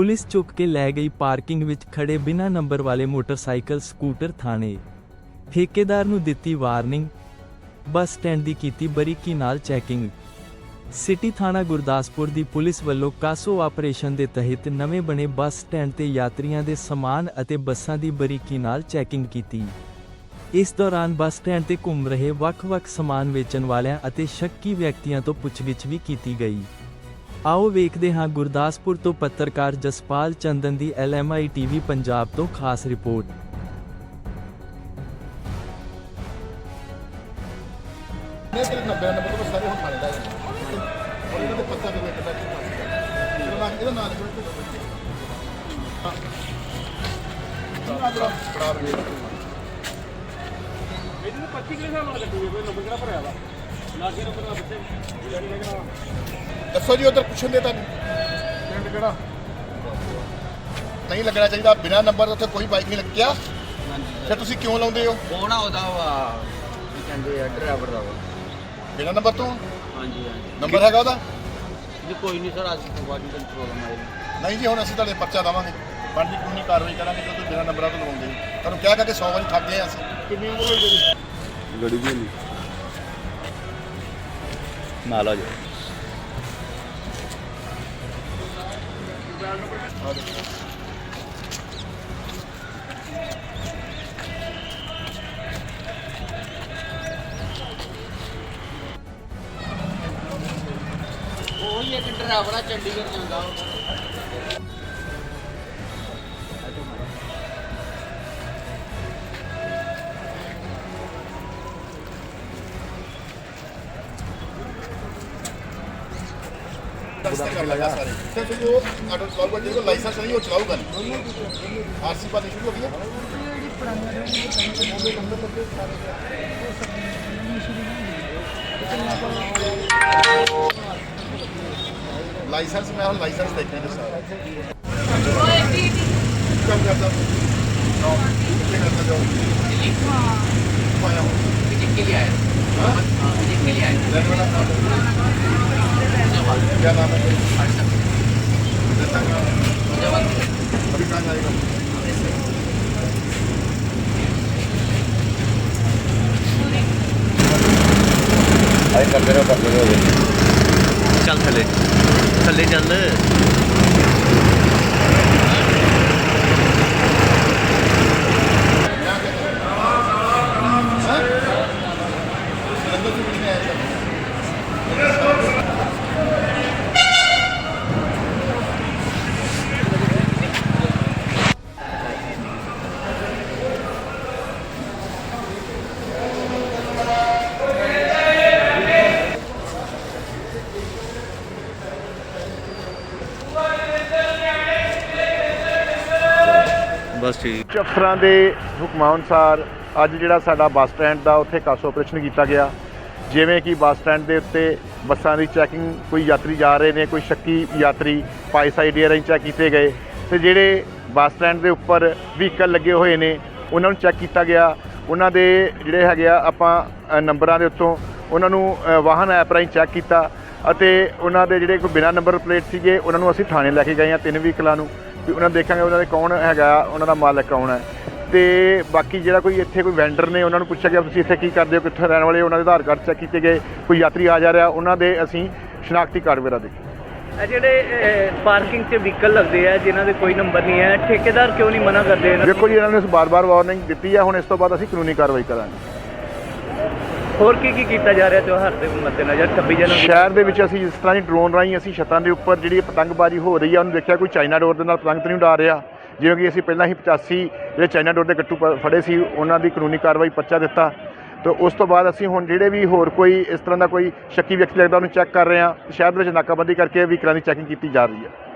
Police ਚੁੱਕ ਕੇ ਲੈ ਗਈ ਪਾਰਕਿੰਗ ਵਿੱਚ ਖੜੇ ਬਿਨਾਂ ਨੰਬਰ ਵਾਲੇ ਮੋਟਰਸਾਈਕਲ ਸਕੂਟਰ ਥਾਣੇ। ਠੇਕੇਦਾਰ ਨੂੰ ਦਿੱਤੀ ਵਾਰਨਿੰਗ, ਬੱਸ ਸਟੈਂਡ ਦੀ ਕੀਤੀ ਬਰੀਕੀ ਨਾਲ ਚੈਕਿੰਗ। ਸਿਟੀ ਥਾਣਾ ਗੁਰਦਾਸਪੁਰ ਦੀ ਪੁਲਿਸ ਵੱਲੋਂ ਕਾਸੋ ਆਪਰੇਸ਼ਨ ਦੇ ਤਹਿਤ ਨਵੇਂ ਬਣੇ ਬੱਸ ਸਟੈਂਡ ਤੇ ਯਾਤਰੀਆਂ ਦੇ ਸਮਾਨ ਅਤੇ ਬੱਸਾਂ ਦੀ ਬਰੀਕੀ ਨਾਲ ਚੈਕਿੰਗ ਕੀਤੀ। ਇਸ ਦੌਰਾਨ ਬੱਸ ਸਟੈਂਡ ਤੇ ਘੁੰਮ ਰਹੇ ਵੱਖ-ਵੱਖ ਸਮਾਨ ਵੇਚਣ ਵਾਲਿਆਂ ਅਤੇ ਸ਼ੱਕੀ ਵਿਅਕਤੀਆਂ ਤੋਂ ਪੁੱਛਗਿੱਛ ਵੀ ਕੀਤੀ ਗਈ। ਆਓ ਵੇਖਦੇ ਹਾਂ ਗੁਰਦਾਸਪੁਰ ਤੋਂ ਪੱਤਰਕਾਰ ਜਸਪਾਲ ਚੰਦਨ ਦੀ L M I TV Punjab ਤੋਂ ਖਾਸ ਰਿਪੋਰਟ। ਮੈਂ ਤੇਰੇ 90 ਨੰਬਰ ਤੋਂ ਸਾਰੇ ਹੁਣ ਥਾਣੇ ਦਾ ਔਰ ਇਹਨਾਂ ਦੇ ਪੱਤਾ ਦੇ ਕਿੱਦਾਂ ਕੀ ਚਲੋ ਮੈਂ ਇਹਦਾ ਨਾਮ ਲਿਖੋ। ਹਾਂ। ਬੜਾ ਬੜਾ ਰੇਟ ਇਹਨੂੰ 25 ਕਿਲੇ ਸਾਲ ਨਾਲ ਕੱਟੂਗੇ ਕੋਈ ਨੰਬਰ ਕਿਹੜਾ ਭਰਿਆ ਵਾ? ਦੱਸੋ ਜੀ ਉਧਰ ਪੁੱਛਣ ਦੇ ਤੁਹਾਨੂੰ ਪਿੰਡ ਕਿਹੜਾ? ਨਹੀਂ ਲੱਗਣਾ ਚਾਹੀਦਾ ਬਿਨਾ ਨੰਬਰ ਤੋਂ ਉੱਥੇ ਕੋਈ ਬਾਈਕ ਨਹੀਂ ਲੱਗਿਆ। ਫਿਰ ਤੁਸੀਂ ਕਿਉਂ ਲਾਉਂਦੇ ਹੋ? ਕੌਣ ਆ ਉਹਦਾ ਵਾ ਕੀ ਕਹਿੰਦੇ ਆ ਡਰਾਈਵਰ ਦਾ ਵਾ। ਬਿਨਾ ਨੰਬਰ ਤੋਂ? ਹਾਂਜੀ ਹਾਂਜੀ। ਨੰਬਰ ਹੈਗਾ ਉਹਦਾ? ਜੀ ਕੋਈ ਨਹੀਂ ਸਰ ਅੱਜ ਤੋਂ ਬਾਅਦ ਪ੍ਰੋਬਲਮ ਆਏਗੀ। ਨਹੀਂ ਜੀ ਹੁਣ ਅਸੀਂ ਤੁਹਾਡੇ ਪਰਚਾ ਦੇਵਾਂਗੇ। ਬਣਦੀ ਕਾਨੂੰਨੀ ਕਾਰਵਾਈ ਕਰਾਂਗੇ ਜਦੋਂ ਬਿਨਾ ਨੰਬਰਾਂ ਤੋਂ ਲਵਾਉਂਦੇ ਹੋ। ਤੁਹਾਨੂੰ ਕਹਿ ਕੇ 100 ਵਾਰੀ ਗਏ ਹਾਂ ਅਸੀਂ। ਕਿੰਨੀ ਉਮਰ ਹੋਈ ਤੇਰੀ ਗੜੀ ਵੀ ਨਹੀਂ ਨਾਲ ਆ ਜਾ ਉਹੀ ਇੱਕ ਡਰਾਈਵਰ ਆ ਚੰਡੀਗੜ੍ਹ ਜਾਂਦਾ ਉਹ। ਕਰ ਲਗਾ ਸਾਰੇ ਤੇ ਤੁਸੀਂ ਉਹ ਆਟੋ ਚਲਾਊਗਾ ਜਿਹਦੇ ਕੋਲ ਲਾਇਸੈਂਸ ਨਹੀਂ ਉਹ ਚਲਾਊਗਾ ਨਹੀਂ ਆਰਸੀ ਪਾਣੀ ਸ਼ੁਰੂ ਹੋ ਗਈ ਹੈ ਲਾਇਸੈਂਸ ਮੈਂ ਹੁਣ ਲਾਇਸੈਂਸ ਦੇਖਣੇ ਨੇ ਸਾਰਾ ਕੰਮ ਕਰਦਾ ਨੋ ਕੀ ਕਰਦਾ ਜੋ ਪਾਇਆ ਹੋ ਕਿੱਥੇ ਲਿਆ हाँ? क्या नाम है अभी कहाँ जाएगा अरे करते रहो करते रहो चल थले थले चल Yeah. ਬਸ ਠੀਕ ਅਫਸਰਾਂ ਦੇ ਹੁਕਮਾਂ ਅਨੁਸਾਰ ਅੱਜ ਜਿਹੜਾ ਸਾਡਾ ਬੱਸ ਸਟੈਂਡ ਦਾ ਉੱਥੇ ਕਾਸੋ ਆਪਰੇਸ਼ਨ ਕੀਤਾ ਗਿਆ। ਜਿਵੇਂ ਕਿ ਬੱਸ ਸਟੈਂਡ ਦੇ ਉੱਤੇ ਬੱਸਾਂ ਦੀ ਚੈਕਿੰਗ ਕੋਈ ਯਾਤਰੀ ਜਾ ਰਹੇ ਨੇ, ਕੋਈ ਸ਼ੱਕੀ ਯਾਤਰੀ ਪਾਈ ਸਾਈਡ ਏਅਰ ਰਾਹੀਂ ਚੈੱਕ ਕੀਤੇ ਗਏ। ਤੇ ਜਿਹੜੇ ਬੱਸ ਸਟੈਂਡ ਦੇ ਉੱਪਰ ਵਹੀਕਲ ਲੱਗੇ ਹੋਏ ਨੇ, ਉਹਨਾਂ ਨੂੰ ਚੈੱਕ ਕੀਤਾ ਗਿਆ। ਉਹਨਾਂ ਦੇ ਜਿਹੜੇ ਹੈਗੇ ਆ, ਆਪਾਂ ਨੰਬਰਾਂ ਦੇ ਉੱਤੋਂ ਉਹਨਾਂ ਨੂੰ ਵਾਹਨ ਐਪ ਰਾਹੀਂ ਚੈੱਕ ਕੀਤਾ ਅਤੇ ਉਹਨਾਂ ਦੇ ਜਿਹੜੇ ਕੋਈ ਬਿਨਾਂ ਨੰਬਰ ਪਲੇਟ ਸੀਗੇ, ਉਹਨਾਂ ਨੂੰ ਅਸੀਂ ਥਾਣੇ ਲੈ ਕੇ ਗਏ ਆ ਤਿੰਨ ਵਹੀਕਲਾਂ ਨੂੰ। ਵੀ ਉਹਨਾਂ ਨੂੰ ਦੇਖਾਂਗੇ ਉਹਨਾਂ ਦੇ ਕੌਣ ਹੈਗਾ ਉਹਨਾਂ ਦਾ ਮਾਲਕ ਕੌਣ ਹੈ। ਤੇ ਬਾਕੀ ਜਿਹੜਾ ਕੋਈ ਇੱਥੇ ਕੋਈ ਵੈਂਡਰ ਨੇ ਉਹਨਾਂ ਨੂੰ ਪੁੱਛਿਆ ਗਿਆ ਤੁਸੀਂ ਇੱਥੇ ਕੀ ਕਰਦੇ ਹੋ ਕਿੱਥੇ ਰਹਿਣ ਵਾਲੇ? ਉਹਨਾਂ ਦੇ ਆਧਾਰ ਕਾਰਡ ਚੈੱਕ ਕੀਤੇ ਗਏ ਕੋਈ ਯਾਤਰੀ ਆ ਜਾ ਰਿਹਾ ਉਹਨਾਂ ਦੇ ਅਸੀਂ ਸ਼ਨਾਖਤੀ ਕਾਰਡ ਵਗੈਰਾ ਦੇਖੇ। ਇਹ ਜਿਹੜੇ ਪਾਰਕਿੰਗ 'ਚ ਵਹੀਕਲ ਲੱਗਦੇ ਆ ਜਿਨ੍ਹਾਂ ਦੇ ਕੋਈ ਨੰਬਰ ਨਹੀਂ ਹੈ ਠੇਕੇਦਾਰ ਕਿਉਂ ਨਹੀਂ ਮਨਾ ਕਰਦੇ ਇਹਨਾਂ ਦੇਖੋ ਜੀ ਇਹਨਾਂ ਨੇ ਬਾਰ-ਬਾਰ ਵਾਰਨਿੰਗ ਦਿੱਤੀ ਹੈ ਹੁਣ ਇਸ ਤੋਂ ਬਾਅਦ ਅਸੀਂ ਕਾਨੂੰਨੀ ਕਾਰਵਾਈ ਕਰਾਂਗੇ। ਹੋਰ ਕੀ ਕੀ ਕੀਤਾ ਜਾ ਰਿਹਾ ਤਿਉਹਾਰ ਦੇ ਮੱਦੇਨਜ਼ਰ? 26 ਜਨਵਰੀ ਸ਼ਹਿਰ ਦੇ ਵਿੱਚ ਅਸੀਂ ਜਿਸ ਤਰ੍ਹਾਂ ਦੀ ਡਰੋਨ ਰਾਹੀਂ ਅਸੀਂ ਛੱਤਾਂ ਦੇ ਉੱਪਰ ਜਿਹੜੀ ਪਤੰਗਬਾਜ਼ੀ ਹੋ ਰਹੀ ਆ, ਉਹਨੂੰ ਦੇਖਿਆ ਕੋਈ ਚਾਈਨਾ ਡੋਰ ਦੇ ਨਾਲ ਪਤੰਗ ਨਹੀਂ ਉਡਾ ਰਿਹਾ? ਜਿਵੇਂ ਕਿ ਅਸੀਂ ਪਹਿਲਾਂ ਹੀ 85 ਜਿਹੜੇ ਚਾਈਨਾ ਡੋਰ ਦੇ ਗੱਟੂ ਪ- ਫੜੇ ਸੀ, ਉਹਨਾਂ ਦੀ ਕਾਨੂੰਨੀ ਕਾਰਵਾਈ ਪਰਚਾ ਦਿੱਤਾ। ਤੇ ਉਸ ਤੋਂ ਬਾਅਦ ਅਸੀਂ ਹੁਣ ਜਿਹੜੇ ਵੀ ਹੋਰ ਕੋਈ ਇਸ ਤਰ੍ਹਾਂ ਦਾ ਕੋਈ ਸ਼ੱਕੀ ਵਿਅਕਤੀ ਲੱਗਦਾ, ਉਹਨੂੰ ਚੈੱਕ ਕਰ ਰਹੇ ਹਾਂ। ਸ਼ਹਿਰ ਦੇ ਵਿੱਚ ਨਾਕਾਬੰਦੀ ਕਰਕੇ ਵਹੀਕਲਾਂ ਦੀ ਚੈਕਿੰਗ ਕੀਤੀ ਜਾ ਰਹੀ ਹੈ।